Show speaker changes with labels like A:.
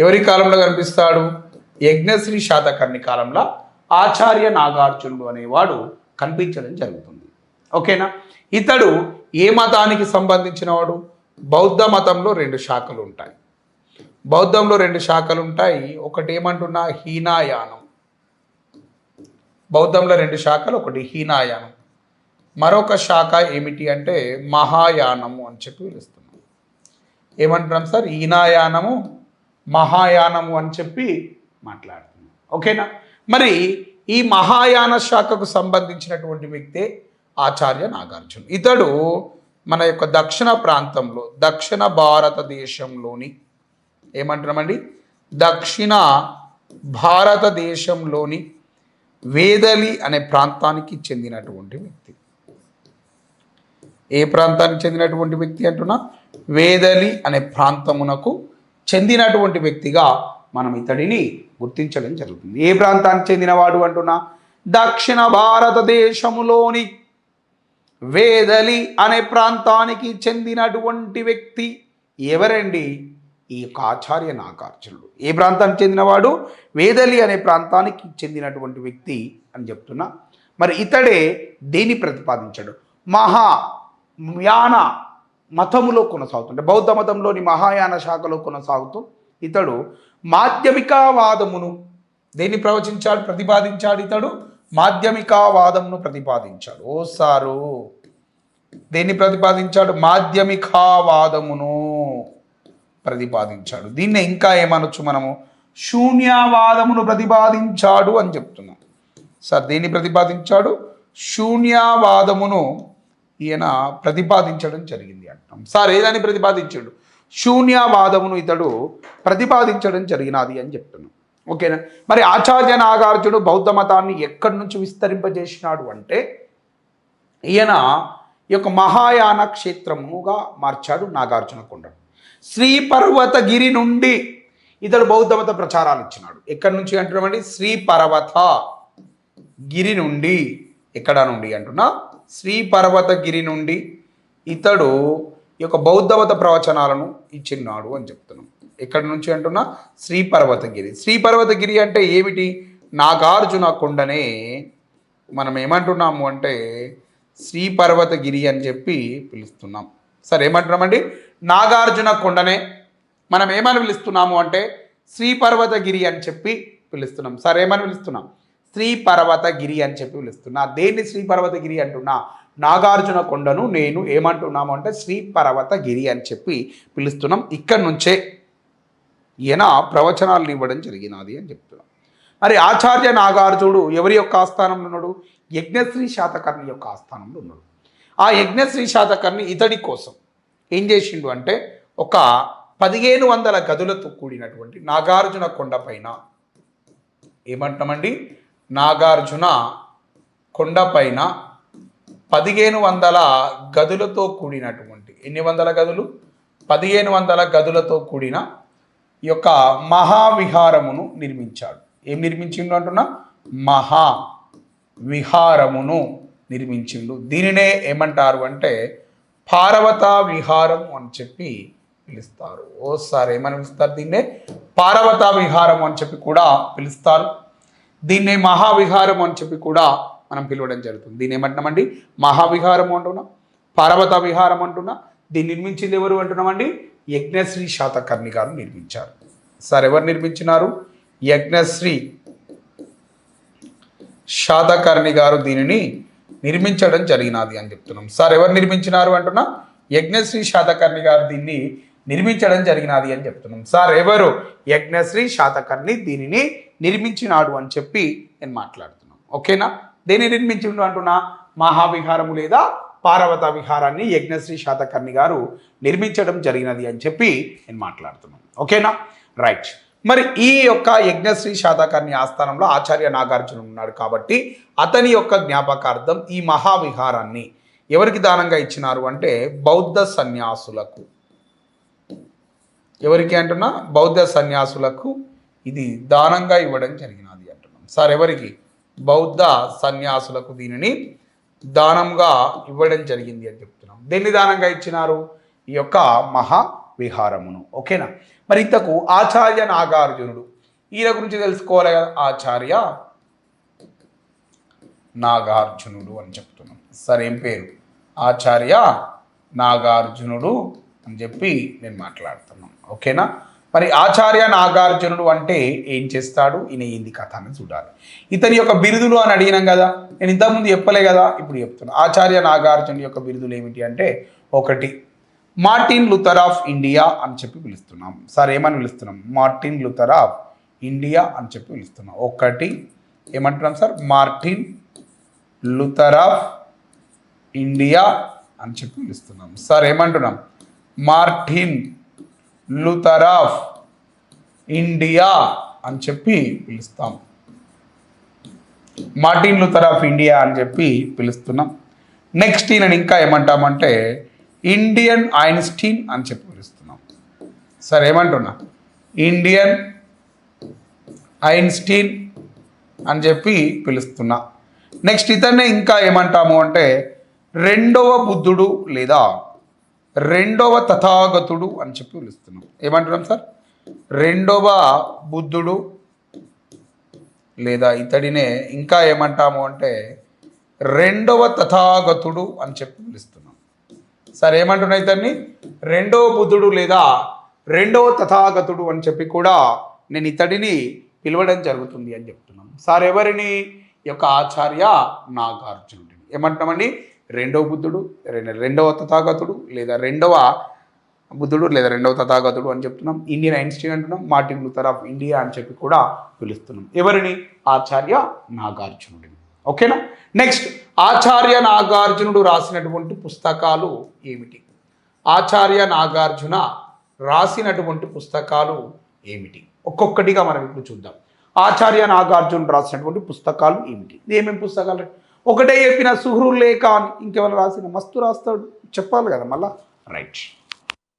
A: ఎవరి కాలంలో కనిపిస్తాడు? యజ్ఞశ్రీ శాతకర్ణి కాలంలో ఆచార్య నాగార్జునుడు అనేవాడు కనిపించడం జరుగుతుంది. ఓకేనా? ఇతడు ఏ మతానికి సంబంధించిన వాడు బౌద్ధ మతంలో రెండు శాఖలు ఉంటాయి. బౌద్ధంలో రెండు శాఖలు ఉంటాయి. ఒకటి ఏమంటున్నా? హీనాయానం. బౌద్ధంలో రెండు శాఖలు ఒకటి హీనాయానం. మరొక శాఖ ఏమిటి అంటే మహాయానము అని చెప్పి పిలుస్తున్నారు. ఏమంటున్నాం సార్? ఈనాయానము మహాయానము అని చెప్పి మాట్లాడుతున్నాం. ఓకేనా? మరి ఈ మహాయాన శాఖకు సంబంధించినటువంటి వ్యక్తే ఆచార్య నాగార్జున. ఇతడు మన యొక్క దక్షిణ ప్రాంతంలో దక్షిణ భారతదేశంలోని ఏమంటున్నామండి? దక్షిణ భారతదేశంలోని వేదలి అనే ప్రాంతానికి చెందినటువంటి వ్యక్తి. ఏ ప్రాంతానికి చెందినటువంటి వ్యక్తి అంటున్నా? వేదలి అనే ప్రాంతమునకు చెందినటువంటి వ్యక్తిగా మనం ఇతడిని గుర్తించడం జరుగుతుంది. ఏ ప్రాంతానికి చెందినవాడు అంటున్నా? దక్షిణ భారతదేశములోని వేదలి అనే ప్రాంతానికి చెందినటువంటి వ్యక్తి ఎవరండి? ఈ యొక్క ఆచార్య నాగార్జునుడు. ఏ ప్రాంతానికి చెందినవాడు? వేదలి అనే ప్రాంతానికి చెందినటువంటి వ్యక్తి అని చెప్తున్నా. మరి ఇతడే దేని ప్రతిపాదించాడు? మహా యాన మతములో కొనసాగుతుంటే బౌద్ధ మతంలోని మహాయాన శాఖలో కొనసాగుతూ ఇతడు మాధ్యమికావాదమును దేన్ని ప్రవచించాడు ప్రతిపాదించాడు ఇతడు? మాధ్యమికావాదమును ప్రతిపాదించాడు. ఓ సారు దేన్ని ప్రతిపాదించాడు? మాధ్యమికావాదమును ప్రతిపాదించాడు. దీన్నే ఇంకా ఏమనొచ్చు మనము? శూన్యవాదమును ప్రతిపాదించాడు అని చెప్తున్నాం. సార్ దేన్ని ప్రతిపాదించాడు? శూన్యవాదమును ఈయన ప్రతిపాదించడం జరిగింది అంటాం. సార్ ఏదని ప్రతిపాదించాడు? శూన్యవాదమును ఇతడు ప్రతిపాదించడం జరిగినది అని చెప్తున్నాం. ఓకేనా? మరి ఆచార్య నాగార్జునుడు బౌద్ధ మతాన్ని ఎక్కడి నుంచి విస్తరింపజేసినాడు అంటే ఈయన ఈ యొక్క మహాయాన క్షేత్రముగా మార్చాడు నాగార్జున కొండను శ్రీపర్వతగిరి నుండి ఇతడు బౌద్ధ మత ప్రచారాలు ఇచ్చినాడు. ఎక్కడి నుంచి అంటున్నామండి? శ్రీ పర్వత గిరి నుండి. ఎక్కడ నుండి అంటున్నా? శ్రీ పర్వతగిరి నుండి ఇతడు ఈ యొక్క బౌద్ధవత ప్రవచనాలను ఇచ్చిన్నాడు అని చెప్తున్నాం. ఎక్కడి నుంచి అంటున్నా? శ్రీ పర్వతగిరి శ్రీ పర్వతగిరి అంటే ఏమిటి? నాగార్జున కొండనే మనం ఏమంటున్నాము అంటే శ్రీ పర్వతగిరి అని చెప్పి పిలుస్తున్నాం. సరే ఏమంటున్నామండి? నాగార్జున కొండనే మనం ఏమని పిలుస్తున్నాము అంటే శ్రీ పర్వతగిరి అని చెప్పి పిలుస్తున్నాం. సరే ఏమని పిలుస్తున్నాం? శ్రీ పర్వతగిరి అని చెప్పి పిలుస్తున్నా. దేన్ని శ్రీ పర్వతగిరి అంటున్నా? నాగార్జున కొండను నేను ఏమంటున్నాము అంటే శ్రీ పర్వతగిరి అని చెప్పి పిలుస్తున్నాం. ఇక్కడి నుంచే ఈయన ప్రవచనాలు ఇవ్వడం జరిగినది అని చెప్తున్నాం. మరి ఆచార్య నాగార్జుడు ఎవరి యొక్క ఆస్థానంలో ఉన్నాడు? యజ్ఞశ్రీ శాతకర్ణి యొక్క ఆస్థానంలో ఉన్నాడు. ఆ యజ్ఞశ్రీ శాతకర్ణి ఇతడి కోసం ఏం చేసిండు అంటే ఒక పదిహేను వందల గదులతో కూడినటువంటి నాగార్జున కొండ పైన ఏమంటామండి నాగార్జున కొండపైన పదిహేను వందల గదులతో కూడినటువంటి ఎన్ని వందల గదులు? పదిహేను వందల గదులతో కూడిన ఈ యొక్క మహావిహారమును నిర్మించాడు. ఏం నిర్మించిండు అంటున్నా? మహా విహారమును నిర్మించిండు. దీనినే ఏమంటారు అంటే పార్వత విహారం అని చెప్పి పిలుస్తారు. ఓసారి ఏమని పిలుస్తారు దీన్నే? పార్వత విహారం అని చెప్పి కూడా పిలుస్తారు. దీన్నే మహావిహారం అని చెప్పి కూడా మనం పిలవడం జరుగుతుంది. దీన్ని ఏమంటున్నామండి? మహావిహారం అంటున్నాం పార్వత విహారం అంటున్నా దీన్ని నిర్మించింది ఎవరు అంటున్నామండి? యజ్ఞశ్రీ శాతకర్ణి గారు నిర్మించారు. సార్ ఎవరు నిర్మించినారు? యజ్ఞశ్రీ శాతకర్ణి గారు దీనిని నిర్మించడం జరిగినది అని చెప్తున్నాం. సార్ ఎవరు నిర్మించినారు అంటున్నా? యజ్ఞశ్రీ శాతకర్ణి గారు దీన్ని నిర్మించడం జరిగినది అని చెప్తున్నాం. సార్ ఎవరు? యజ్ఞశ్రీ శాతకర్ణి దీనిని నిర్మించినాడు అని చెప్పి నేను మాట్లాడుతున్నాను ఓకేనా? దేన్ని నిర్మించిండు అంటున్నా? మహావిహారము లేదా పార్వత విహారాన్ని యజ్ఞశ్రీ శాతకర్ణి గారు నిర్మించడం జరిగినది అని చెప్పి నేను మాట్లాడుతున్నాను ఓకేనా? రైట్. మరి ఈ యొక్క యజ్ఞశ్రీ శాతకర్ణి ఆస్థానంలో ఆచార్య నాగార్జున ఉన్నాడు కాబట్టి అతని యొక్క జ్ఞాపకార్థం ఈ మహావిహారాన్ని ఎవరికి దానంగా ఇచ్చినారు అంటే బౌద్ధ సన్యాసులకు. ఎవరికి అంటున్నా? బౌద్ధ సన్యాసులకు ఇది దానంగా ఇవ్వడం జరిగినది అంటున్నాం. సార్ ఎవరికి? బౌద్ధ సన్యాసులకు దీనిని దానంగా ఇవ్వడం జరిగింది అని చెప్తున్నాం. దేన్ని దానంగా ఇచ్చినారు? ఈ యొక్క మహా విహారమును ఓకేనా? మరి ఇంతకు ఆచార్య నాగార్జునుడు ఈయన గురించి తెలుసుకోవాలి కదా? ఆచార్య నాగార్జునుడు అని చెప్తున్నాం. సరే ఏం పేరు? ఆచార్య నాగార్జునుడు అని చెప్పి నేను మాట్లాడుతున్నాను ఓకేనా? మరి ఆచార్య నాగార్జునుడు అంటే ఏం చేస్తాడు? ఈయన ఏంది కథ అని చూడాలి. ఇతని యొక్క బిరుదులు అని అడిగినాం కదా. నేను ఇంతకుముందు చెప్పలే కదా ఇప్పుడు చెప్తున్నా. ఆచార్య నాగార్జునుడి యొక్క బిరుదులు ఏమిటి అంటే ఒకటి మార్టిన్ లుథర్ ఆఫ్ ఇండియా అని చెప్పి పిలుస్తున్నాం. సార్ ఏమని పిలుస్తున్నాం? మార్టిన్ లుథర్ ఆఫ్ ఇండియా అని చెప్పి పిలుస్తున్నాం. ఒకటి ఏమంటున్నాం sir? Martin Luther of India అని చెప్పి పిలుస్తున్నాం. సార్ ఏమంటున్నాం? మార్టిన్ లుతరాఫ్ ఇండియా అని చెప్పి పిలుస్తాం. మార్టిన్ లుథర్ ఆఫ్ ఇండియా అని చెప్పి పిలుస్తున్నాం. నెక్స్ట్ ఈయన ఇంకా ఏమంటామంటే ఇండియన్ ఐన్స్టీన్ అని చెప్పి పిలుస్తున్నాం. సార్ ఏమంటున్నా? ఇండియన్ ఐన్స్టీన్ అని చెప్పి పిలుస్తున్నా. నెక్స్ట్ ఇతన్నే ఇంకా ఏమంటాము అంటే రెండవ బుద్ధుడు లేదా రెండవ తథాగతుడు అని చెప్పి పిలుస్తున్నాం. ఏమంటున్నాం సార్? రెండవ బుద్ధుడు లేదా ఇతడినే ఇంకా ఏమంటాము అంటే రెండవ తథాగతుడు అని చెప్పి పిలుస్తున్నాం. సార్ ఏమంటున్నా ఇతన్ని? రెండవ బుద్ధుడు లేదా రెండవ తథాగతుడు అని చెప్పి కూడా నేను ఇతడిని పిలవడం జరుగుతుంది అని చెప్తున్నాం. సార్ ఎవరిని? యొక్క ఆచార్య నాగార్జునుడిని. ఏమంటున్నామండి? రెండవ బుద్ధుడు రెండవ తథాగతుడు లేదా రెండవ బుద్ధుడు లేదా రెండవ తథాగతుడు అని చెప్తున్నాం. ఇండియన్ ఐన్స్టీన్ అంటున్నాం మార్టిన్ లూథర్ ఆఫ్ ఇండియా అని చెప్పి కూడా పిలుస్తున్నాం. ఎవరిని? ఆచార్య నాగార్జునుడిని. ఓకేనా? నెక్స్ట్ ఆచార్య నాగార్జునుడు రాసినటువంటి పుస్తకాలు ఏమిటి? ఆచార్య నాగార్జున రాసినటువంటి పుస్తకాలు ఏమిటి? ఒక్కొక్కటిగా మనం ఇప్పుడు చూద్దాం. ఆచార్య నాగార్జున రాసినటువంటి పుస్తకాలు ఏమిటి? ఏమేమి పుస్తకాలు ఒకటే చెప్పిన సుహృలేఖ అని ఇంకెవరు రాసిన మస్తు రాస్తాడు. చెప్పాలి కదా మళ్ళా. రైట్